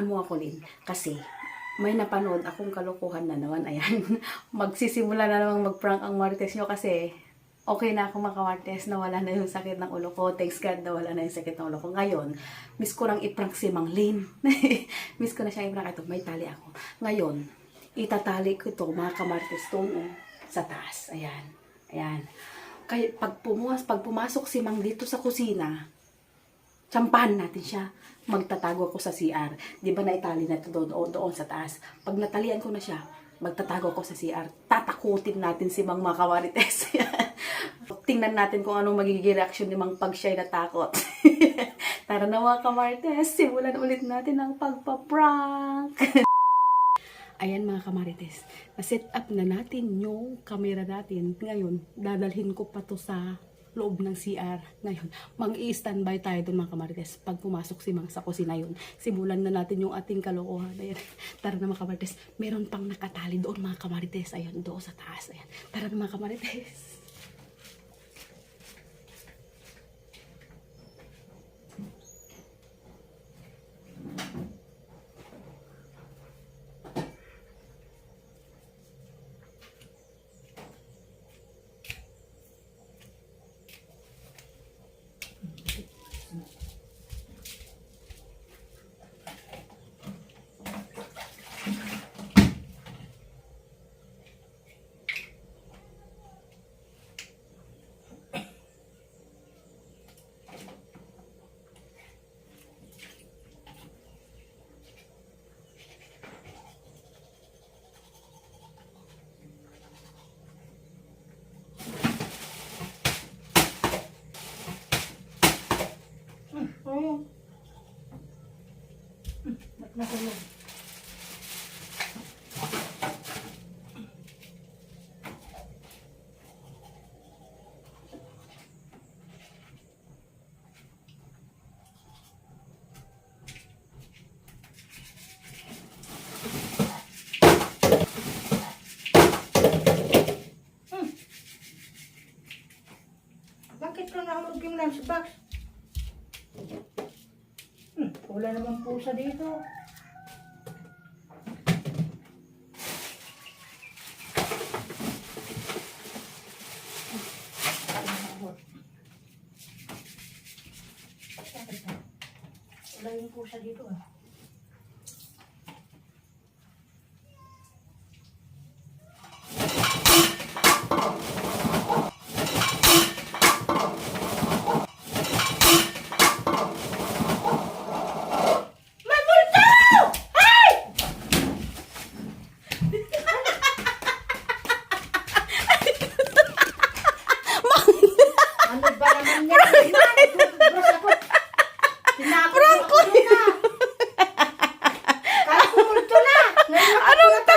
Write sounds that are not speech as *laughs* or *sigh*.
tulungan mo ako, Lin. Kasi, may napanood akong kalokohan na naman. Ayan, *laughs* magsisimula na namang mag-prank ang Martes nyo kasi okay na ako mga Martes na wala na yung sakit ng ulo ko. Thanks God na wala na yung sakit ng ulo ko. Ngayon, miss ko nang i-prank si Mang Lin. *laughs* miss ko na siya i-prank. Ito, may tali ako. Ngayon, itatali ko ito mga kamartes tong oh, sa taas. Ayan. Ayan. Kaya pag, pumuas, pag pumasok si Mang dito sa kusina, tsampahan natin siya. Magtatago ako sa CR. Di ba naitali na ito doon, doon, doon sa taas. Pag natalian ko na siya, magtatago ako sa CR. Tatakutin natin si Mang Makawarites. *laughs* Tingnan natin kung anong magiging reaction ni Mang pag siya'y natakot. *laughs* Tara na mga kamarites, simulan ulit natin ang pagpa-prank. *laughs* Ayan mga kamarites, na-set up na natin yung camera natin. Ngayon, dadalhin ko pa to sa loob ng CR. Ngayon, mang-i-standby tayo doon mga kamarites. Pag pumasok si Mang sa kusina yun, simulan na natin yung ating kalokohan. Ayan, *laughs* tara na mga kamarites. Meron pang nakatali doon mga kamarites. Ayan, doon sa taas. Ayan, tara na mga kamarites. *laughs* Nahulog? Hmm. Bakit ka nahulog yung lunchbox? Hmm, wala namang pusa dito. Wala yung pusa dito ah. I don't